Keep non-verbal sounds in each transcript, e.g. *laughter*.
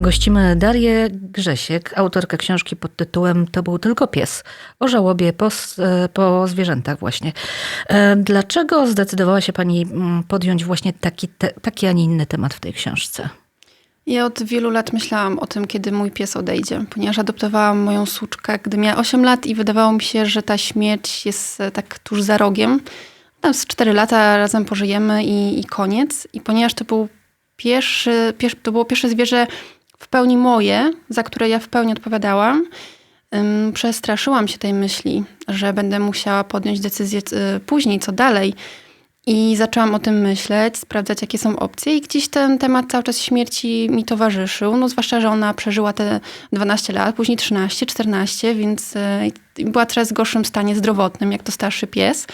Gościmy Darię Grzesiek, autorkę książki pod tytułem To był tylko pies, o żałobie po, po zwierzętach właśnie. E, Dlaczego zdecydowała się Pani mm, podjąć właśnie taki, te, taki, a nie inny temat w tej książce? Ja od wielu lat myślałam o tym, kiedy mój pies odejdzie, ponieważ adoptowałam moją suczkę, gdy miała 8 lat i wydawało mi się, że ta śmierć jest e, tak tuż za rogiem. Tam z 4 lata razem pożyjemy i, i koniec. I ponieważ to był pierwszy, pier, to było pierwsze zwierzę w pełni moje, za które ja w pełni odpowiadałam, przestraszyłam się tej myśli, że będę musiała podjąć decyzję y, później, co dalej. I zaczęłam o tym myśleć, sprawdzać, jakie są opcje, i gdzieś ten temat cały czas śmierci mi towarzyszył. No, zwłaszcza, że ona przeżyła te 12 lat, później 13, 14, więc y, była teraz w gorszym stanie zdrowotnym, jak to starszy pies.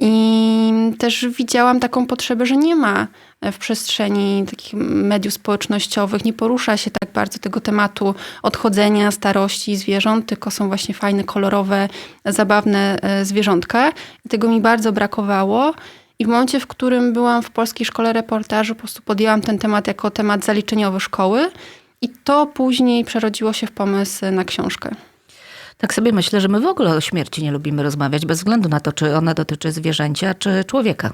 I też widziałam taką potrzebę, że nie ma w przestrzeni takich mediów społecznościowych, nie porusza się tak bardzo tego tematu odchodzenia, starości zwierząt, tylko są właśnie fajne, kolorowe, zabawne e, zwierzątka. I tego mi bardzo brakowało. I w momencie, w którym byłam w Polskiej Szkole Reportażu, po prostu podjęłam ten temat jako temat zaliczeniowy szkoły. I to później przerodziło się w pomysł na książkę. Tak sobie myślę, że my w ogóle o śmierci nie lubimy rozmawiać, bez względu na to, czy ona dotyczy zwierzęcia, czy człowieka.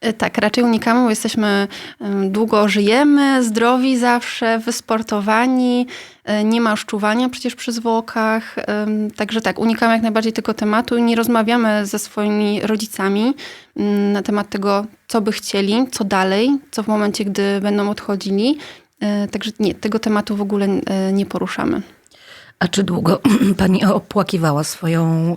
E, Tak, raczej unikamy, bo jesteśmy, długo żyjemy, zdrowi zawsze, wysportowani, e, nie ma szczuwania przecież przy zwłokach. Także tak, unikamy jak najbardziej tego tematu i nie rozmawiamy ze swoimi rodzicami mm, na temat tego, co by chcieli, co dalej, co w momencie, gdy będą odchodzili. E, Także nie, tego tematu w ogóle nie poruszamy. A czy długo *clears throat* Pani opłakiwała swoją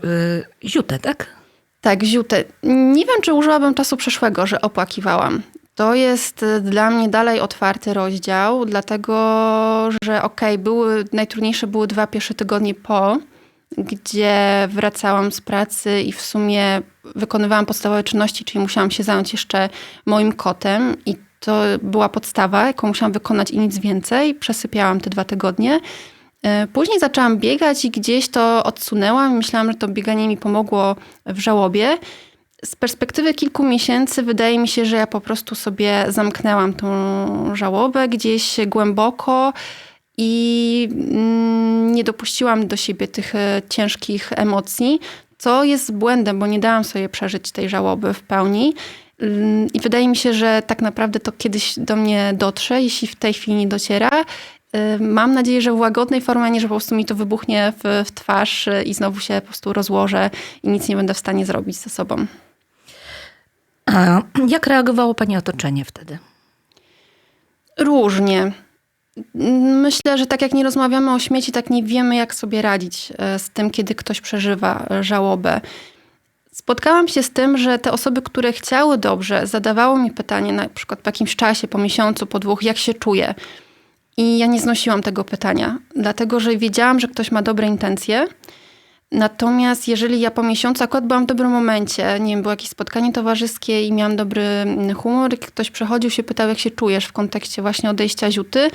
y, ziutę, tak? Tak, ziutę. Nie wiem, czy użyłabym czasu przeszłego, że opłakiwałam. To jest y, dla mnie dalej otwarty rozdział, dlatego że okej, były, najtrudniejsze były dwa pierwsze tygodnie po, gdzie wracałam z pracy i w sumie wykonywałam podstawowe czynności, czyli musiałam się zająć jeszcze moim kotem i to była podstawa, jaką musiałam wykonać i nic więcej. Przesypiałam te dwa tygodnie. E, Później zaczęłam biegać i gdzieś to odsunęłam. Myślałam, że to bieganie mi pomogło w żałobie. Z perspektywy kilku miesięcy wydaje mi się, że ja po prostu sobie zamknęłam tą żałobę gdzieś głęboko i mm, nie dopuściłam do siebie tych e, ciężkich emocji, co jest błędem, bo nie dałam sobie przeżyć tej żałoby w pełni. Mm, I wydaje mi się, że tak naprawdę to kiedyś do mnie dotrze, jeśli w tej chwili nie dociera. Y, Mam nadzieję, że w łagodnej formie, a nie że po prostu mi to wybuchnie w, w twarz y, i znowu się po prostu rozłożę i nic nie będę w stanie zrobić ze sobą. A jak reagowało Pani otoczenie wtedy? Różnie. Myślę, że tak jak nie rozmawiamy o śmieci, tak nie wiemy, jak sobie radzić e, z tym, kiedy ktoś przeżywa e, żałobę. Spotkałam się z tym, że te osoby, które chciały dobrze, zadawały mi pytanie na przykład po jakimś czasie, po miesiącu, po dwóch, jak się czuję. I ja nie znosiłam tego pytania, dlatego że wiedziałam, że ktoś ma dobre intencje. Natomiast jeżeli ja po miesiącu akurat byłam w dobrym momencie, nie wiem, było jakieś spotkanie towarzyskie i miałam dobry mm, humor, ktoś przechodził się, pytał, jak się czujesz w kontekście właśnie odejścia Ziuty,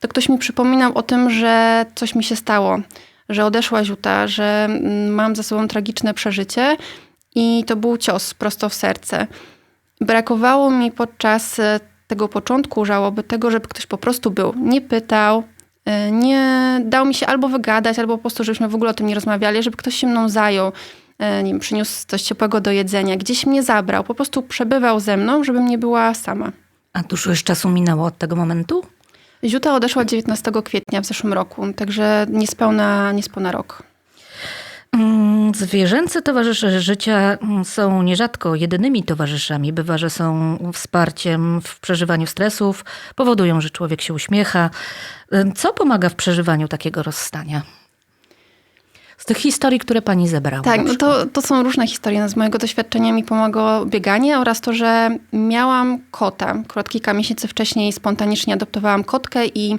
to ktoś mi przypominał o tym, że coś mi się stało, że odeszła Ziuta, że mm, mam za sobą tragiczne przeżycie i to był cios prosto w serce. Brakowało mi podczas e, tego początku żałoby tego, żeby ktoś po prostu był. Nie pytał, e, nie dał mi się albo wygadać, albo po prostu, żebyśmy w ogóle o tym nie rozmawiali, żeby ktoś się mną zajął, e, nie wiem, przyniósł coś ciepłego do jedzenia, gdzieś mnie zabrał, po prostu przebywał ze mną, żebym nie była sama. A dużo już czasu minęło od tego momentu? Ziuta odeszła 19 kwietnia w zeszłym roku, także niespełna, niespełna rok. Mm, Zwierzęce towarzysze życia mm, są nierzadko jedynymi towarzyszami. Bywa, że są wsparciem w przeżywaniu stresów, powodują, że człowiek się uśmiecha. Co pomaga w przeżywaniu takiego rozstania? Z tych historii, które pani zebrała. Tak, no to, to są różne historie. No Z mojego doświadczenia mi pomogło bieganie oraz to, że miałam kota. Kilka miesięcy wcześniej spontanicznie adoptowałam kotkę i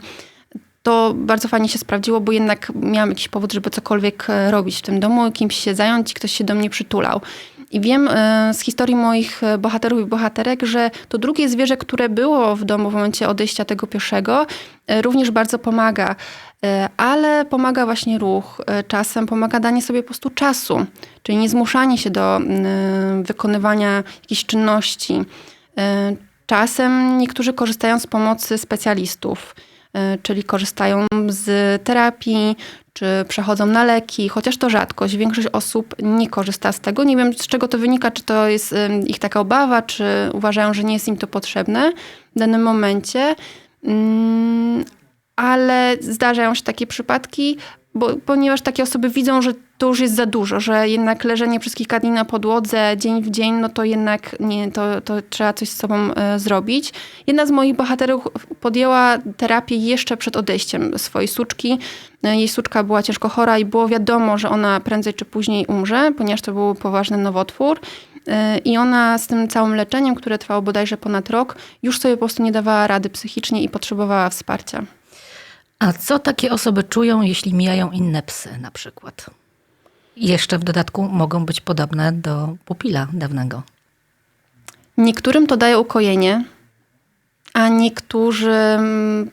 to bardzo fajnie się sprawdziło, bo jednak miałam jakiś powód, żeby cokolwiek e, robić w tym domu, kimś się zająć ktoś się do mnie przytulał. I wiem e, z historii moich e, bohaterów i bohaterek, że to drugie zwierzę, które było w domu w momencie odejścia tego pierwszego, również bardzo pomaga. Ale pomaga właśnie ruch, czasem pomaga danie sobie po prostu czasu, czyli nie zmuszanie się do wykonywania jakichś czynności. Czasem niektórzy korzystają z pomocy specjalistów. E, czyli korzystają z terapii, czy przechodzą na leki, chociaż to rzadkość. Większość osób nie korzysta z tego. Nie wiem, z czego to wynika, czy to jest ich taka obawa, czy uważają, że nie jest im to potrzebne w danym momencie. Mm, ale zdarzają się takie przypadki, bo, ponieważ takie osoby widzą, że to już jest za dużo, że jednak leżenie przez kilka dni na podłodze, dzień w dzień, no to jednak nie, to, to trzeba coś z sobą e, zrobić. Jedna z moich bohaterów podjęła terapię jeszcze przed odejściem swojej suczki. E, Jej suczka była ciężko chora i było wiadomo, że ona prędzej czy później umrze, ponieważ to był poważny nowotwór. E, I ona z tym całym leczeniem, które trwało bodajże ponad rok, już sobie po prostu nie dawała rady psychicznie i potrzebowała wsparcia. A co takie osoby czują, jeśli mijają inne psy na przykład? Jeszcze w dodatku mogą być podobne do pupila dawnego. Niektórym to daje ukojenie, a niektórzy mm,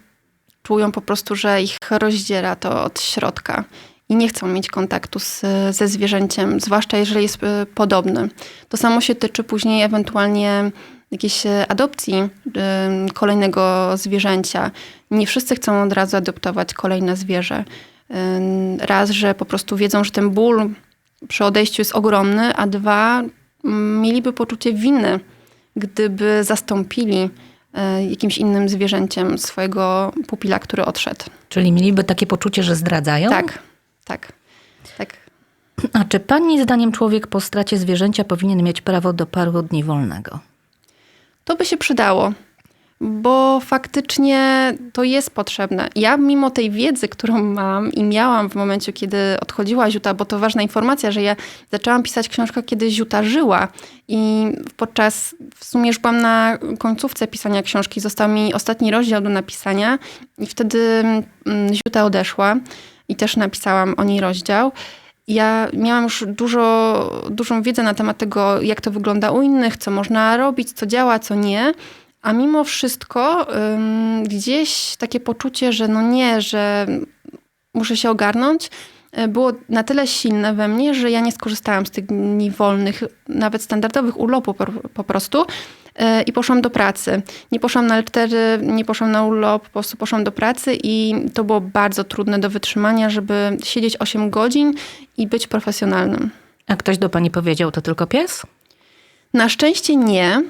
czują po prostu, że ich rozdziera to od środka i nie chcą mieć kontaktu z, ze zwierzęciem, zwłaszcza jeżeli jest y, podobny. To samo się tyczy później ewentualnie jakiejś adopcji y, kolejnego zwierzęcia. Nie wszyscy chcą od razu adoptować kolejne zwierzę. Y, Raz, że po prostu wiedzą, że ten ból przy odejściu jest ogromny, a dwa, mieliby poczucie winy, gdyby zastąpili e, jakimś innym zwierzęciem swojego pupila, który odszedł. Czyli mieliby takie poczucie, że zdradzają? Tak, tak, tak. A czy pani zdaniem człowiek po stracie zwierzęcia powinien mieć prawo do paru dni wolnego? To by się przydało, bo faktycznie to jest potrzebne. Ja mimo tej wiedzy, którą mam i miałam w momencie, kiedy odchodziła Ziuta, bo to ważna informacja, że ja zaczęłam pisać książkę, kiedy Ziuta żyła i podczas, w sumie już byłam na końcówce pisania książki, został mi ostatni rozdział do napisania i wtedy mm, Ziuta odeszła i też napisałam o niej rozdział. Ja miałam już dużo, dużą wiedzę na temat tego, jak to wygląda u innych, co można robić, co działa, co nie. A mimo wszystko ym, gdzieś takie poczucie, że no nie, że muszę się ogarnąć, y, było na tyle silne we mnie, że ja nie skorzystałam z tych dni wolnych, nawet standardowych urlopu po, po prostu y, i poszłam do pracy. Nie poszłam na L4, nie poszłam na urlop, po prostu poszłam do pracy i to było bardzo trudne do wytrzymania, żeby siedzieć 8 godzin i być profesjonalnym. A ktoś do pani powiedział, to tylko pies? Na szczęście nie.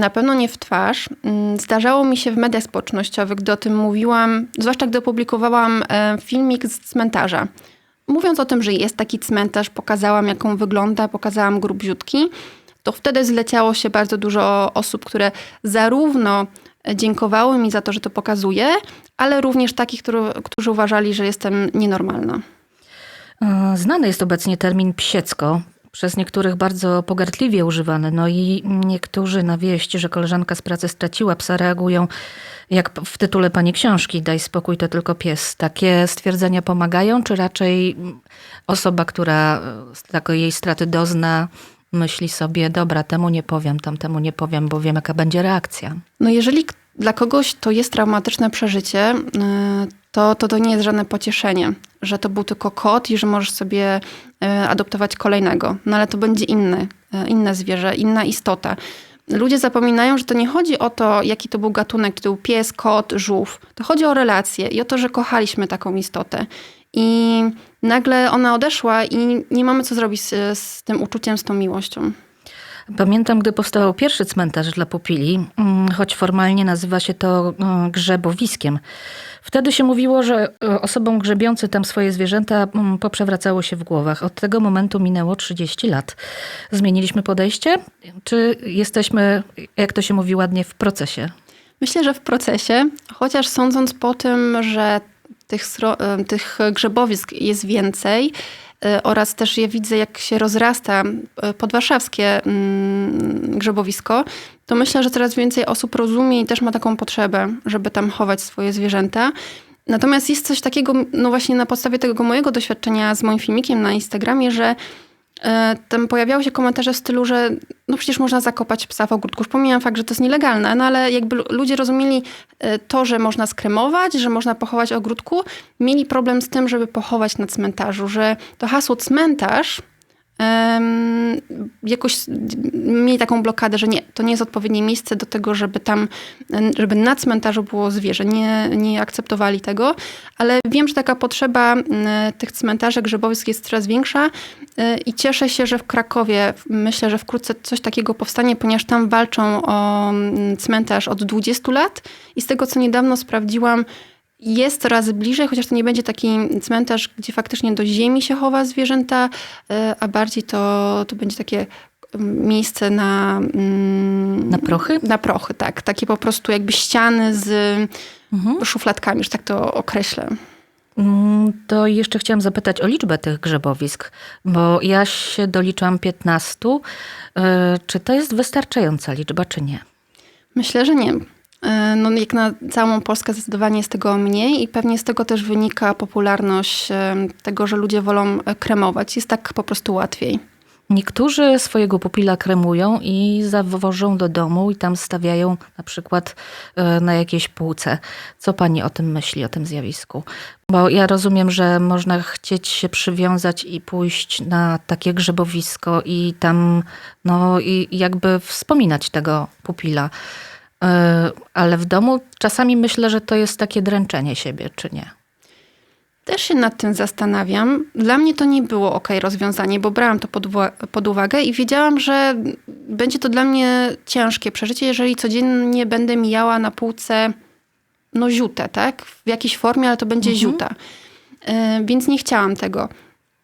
Na pewno nie w twarz. Ym, Zdarzało mi się w mediach społecznościowych, gdy o tym mówiłam, zwłaszcza gdy opublikowałam e, filmik z cmentarza. Mówiąc o tym, że jest taki cmentarz, pokazałam, jak on wygląda, pokazałam grób ziutki, to wtedy zleciało się bardzo dużo osób, które zarówno dziękowały mi za to, że to pokazuję, ale również takich, którzy, którzy uważali, że jestem nienormalna. E, Znany jest obecnie termin psiecko, przez niektórych bardzo pogardliwie używany. No i niektórzy na wieść, że koleżanka z pracy straciła psa, reagują jak w tytule pani książki Daj spokój, to tylko pies. Takie stwierdzenia pomagają, czy raczej osoba, która e, takiej straty dozna, myśli sobie, dobra, temu nie powiem, tamtemu nie powiem, bo wiem, jaka będzie reakcja. No jeżeli dla kogoś to jest traumatyczne przeżycie, y, to, to to nie jest żadne pocieszenie, że to był tylko kot i że możesz sobie y, adoptować kolejnego. No ale to będzie inny, y, inne zwierzę, inna istota. Ludzie zapominają, że to nie chodzi o to, jaki to był gatunek, czy to był pies, kot, żółw. To chodzi o relacje i o to, że kochaliśmy taką istotę. I nagle ona odeszła i nie mamy co zrobić z, z tym uczuciem, z tą miłością. Pamiętam, gdy powstał pierwszy cmentarz dla pupili, mm, choć formalnie nazywa się to mm, grzebowiskiem. Wtedy się mówiło, że e, osobom grzebiący tam swoje zwierzęta mm, poprzewracało się w głowach. Od tego momentu minęło 30 lat. Zmieniliśmy podejście? Czy jesteśmy, jak to się mówi ładnie, w procesie? Myślę, że w procesie, chociaż sądząc po tym, że tych, y, tych grzebowisk jest więcej oraz też je widzę, jak się rozrasta y, podwarszawskie mm, grzebowisko, to myślę, że coraz więcej osób rozumie i też ma taką potrzebę, żeby tam chować swoje zwierzęta. Natomiast jest coś takiego, no właśnie na podstawie tego mojego doświadczenia z moim filmikiem na Instagramie, że E, Tam pojawiały się komentarze w stylu, że no przecież można zakopać psa w ogródku. Już pomijam fakt, że to jest nielegalne, no ale jakby lu- ludzie rozumieli e, to, że można skremować, że można pochować w ogródku, mieli problem z tym, żeby pochować na cmentarzu, że to hasło cmentarz em, jakoś mieli taką blokadę, że nie, to nie jest odpowiednie miejsce do tego, żeby tam, żeby na cmentarzu było zwierzę. Nie, nie akceptowali tego, ale wiem, że taka potrzeba tych cmentarzy grzebowisk jest coraz większa y, i cieszę się, że w Krakowie myślę, że wkrótce coś takiego powstanie, ponieważ tam walczą o cmentarz od 20 lat i z tego, co niedawno sprawdziłam, jest coraz bliżej, chociaż to nie będzie taki cmentarz, gdzie faktycznie do ziemi się chowa zwierzęta, e, a bardziej to, to będzie takie mm, miejsce na... mm, Na prochy? Na prochy, tak. Takie po prostu jakby ściany z Mhm. szufladkami, że tak to określę. Mm, To jeszcze chciałam zapytać o liczbę tych grzebowisk, bo ja się doliczam 15. E, Czy to jest wystarczająca liczba, czy nie? Myślę, że nie. E, No, jak na całą Polskę zdecydowanie jest tego mniej i pewnie z tego też wynika popularność e, tego, że ludzie wolą e, kremować. Jest tak po prostu łatwiej. Niektórzy swojego pupila kremują i zawożą do domu i tam stawiają na przykład na jakiejś półce. Co pani o tym myśli, o tym zjawisku? Bo ja rozumiem, że można chcieć się przywiązać i pójść na takie grzebowisko i tam no i jakby wspominać tego pupila. E, Ale w domu czasami myślę, że to jest takie dręczenie siebie, czy nie? Też się nad tym zastanawiam. Dla mnie to nie było ok rozwiązanie, bo brałam to pod, pod uwagę i wiedziałam, że będzie to dla mnie ciężkie przeżycie, jeżeli codziennie będę mijała na półce no ziutę, tak? W jakiejś formie, ale to będzie Mhm. ziuta. Y, więc nie chciałam tego.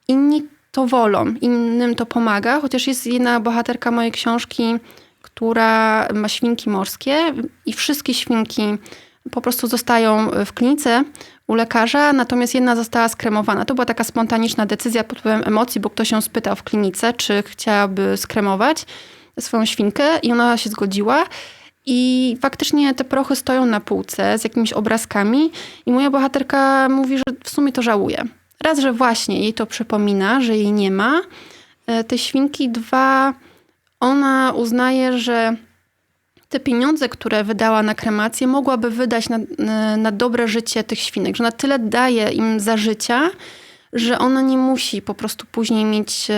Inni to wolą, innym to pomaga, chociaż jest jedna bohaterka mojej książki, która ma świnki morskie i wszystkie świnki po prostu zostają w klinice u lekarza, natomiast jedna została skremowana. To była taka spontaniczna decyzja pod wpływem emocji, bo ktoś ją spytał w klinice, czy chciałaby skremować swoją świnkę i ona się zgodziła. I faktycznie te prochy stoją na półce z jakimiś obrazkami i moja bohaterka mówi, że w sumie to żałuje. Raz, że właśnie jej to przypomina, że jej nie ma e, tej świnki. Dwa, ona uznaje, że te pieniądze, które wydała na kremację, mogłaby wydać na, na- na dobre życie tych świnek, że ona tyle daje im za życia, że ona nie musi po prostu później mieć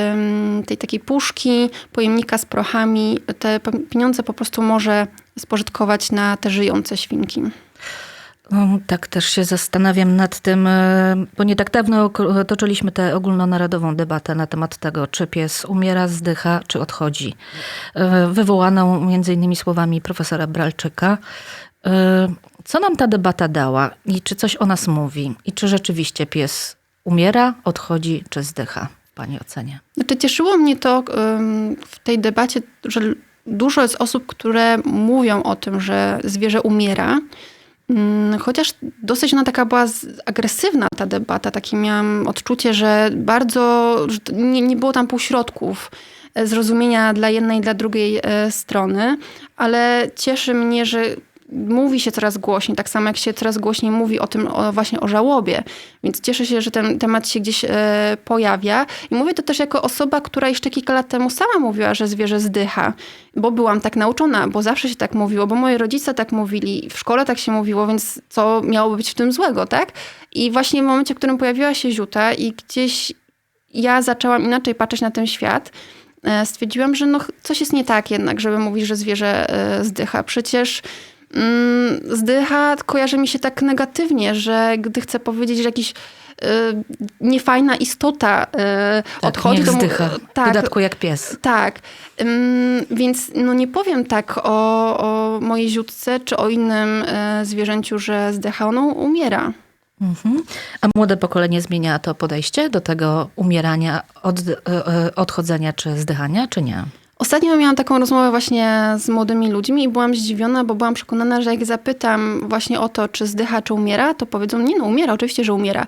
tej takiej puszki, pojemnika z prochami. Te pieniądze po prostu może spożytkować na te żyjące świnki. No, Tak też się zastanawiam nad tym, e, bo nie tak dawno toczyliśmy tę ogólnonarodową debatę na temat tego, czy pies umiera, zdycha, czy odchodzi. E, Wywołaną między innymi słowami profesora Bralczyka. E, Co nam ta debata dała i czy coś o nas mówi? I czy rzeczywiście pies umiera, odchodzi, czy zdycha pani ocenie? Znaczy, cieszyło mnie to w tej debacie, że dużo jest osób, które mówią o tym, że zwierzę umiera. Mm, Chociaż dosyć ona taka była agresywna ta debata, takie miałam odczucie, że bardzo, że nie, nie było tam półśrodków e, zrozumienia dla jednej i dla drugiej e, strony, ale cieszy mnie, że mówi się coraz głośniej, tak samo jak się coraz głośniej mówi o tym o, właśnie o żałobie. Więc cieszę się, że ten temat się gdzieś e, pojawia. I mówię to też jako osoba, która jeszcze kilka lat temu sama mówiła, że zwierzę zdycha, bo byłam tak nauczona, bo zawsze się tak mówiło, bo moi rodzice tak mówili, w szkole tak się mówiło, więc co miałoby być w tym złego, tak? I właśnie w momencie, w którym pojawiła się ziuta i gdzieś ja zaczęłam inaczej patrzeć na ten świat, e, stwierdziłam, że no, coś jest nie tak jednak, żeby mówić, że zwierzę e, zdycha. Przecież zdycha kojarzy mi się tak negatywnie, że gdy chcę powiedzieć, że jakiś e, niefajna istota e, Tak, odchodzi, to mu- zdycha. W tak, dodatku jak pies. tak. Ym, więc no nie powiem tak o, o mojej ziutce czy o innym e, zwierzęciu, że zdycha. Ono umiera. Mhm. A młode pokolenie zmienia to podejście do tego umierania, od, odchodzenia czy zdychania, czy nie? Ostatnio miałam taką rozmowę właśnie z młodymi ludźmi i byłam zdziwiona, bo byłam przekonana, że jak zapytam właśnie o to, czy zdycha, czy umiera, to powiedzą, nie no, umiera, oczywiście, że umiera.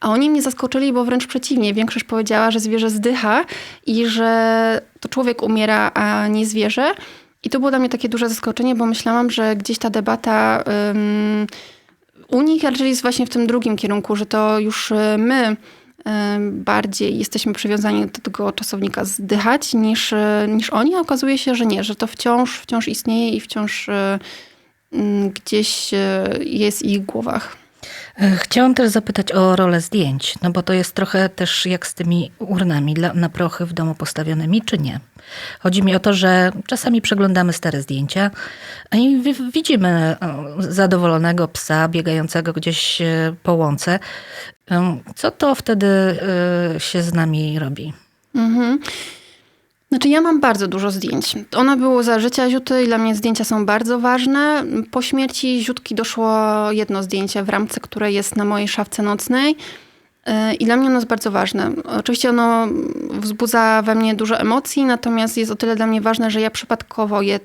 A oni mnie zaskoczyli, bo wręcz przeciwnie. Większość powiedziała, że zwierzę zdycha i że to człowiek umiera, a nie zwierzę. I to było dla mnie takie duże zaskoczenie, bo myślałam, że gdzieś ta debata ym, u nich raczej jest właśnie w tym drugim kierunku, że to już y, my bardziej jesteśmy przywiązani do tego czasownika zdychać niż, y, niż oni. A okazuje się, że nie, że to wciąż, wciąż istnieje i wciąż ym, gdzieś y, jest w ich głowach. E, Chciałam też zapytać o rolę zdjęć, no bo to jest trochę też jak z tymi urnami dla, na prochy w domu postawionymi, czy nie? Chodzi mi o to, że czasami przeglądamy stare zdjęcia i wi- widzimy zadowolonego psa biegającego gdzieś e, po łące. E, Co to wtedy się z nami robi? Mhm. Znaczy ja mam bardzo dużo zdjęć. One były za życia Ziuty i dla mnie zdjęcia są bardzo ważne. Po śmierci Ziutki doszło jedno zdjęcie w ramce, które jest na mojej szafce nocnej. Yy, I dla mnie ono jest bardzo ważne. Oczywiście ono wzbudza we mnie dużo emocji, natomiast jest o tyle dla mnie ważne, że ja przypadkowo je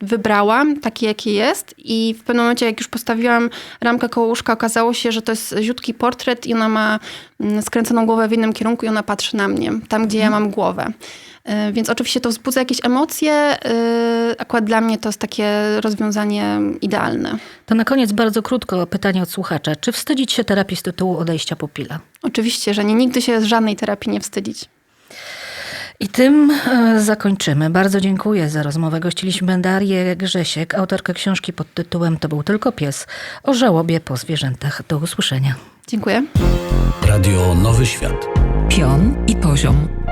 wybrałam, takie jakie jest i w pewnym momencie, jak już postawiłam ramkę koło łóżka, okazało się, że to jest ziutki portret i ona ma mm, skręconą głowę w jednym kierunku i ona patrzy na mnie, tam gdzie ja mam głowę. Y, Więc oczywiście to wzbudza jakieś emocje. y, Akurat dla mnie to jest takie rozwiązanie idealne. To na koniec bardzo krótko pytanie od słuchacza. Czy wstydzić się terapii z tytułu odejścia pupila? Oczywiście, że nie nigdy się z żadnej terapii nie wstydzić. I tym e, zakończymy. Bardzo dziękuję za rozmowę. Gościliśmy Darię Grzesiek, autorkę książki pod tytułem To był tylko pies o żałobie po zwierzętach. Do usłyszenia. Dziękuję. Radio Nowy Świat. Pion i poziom.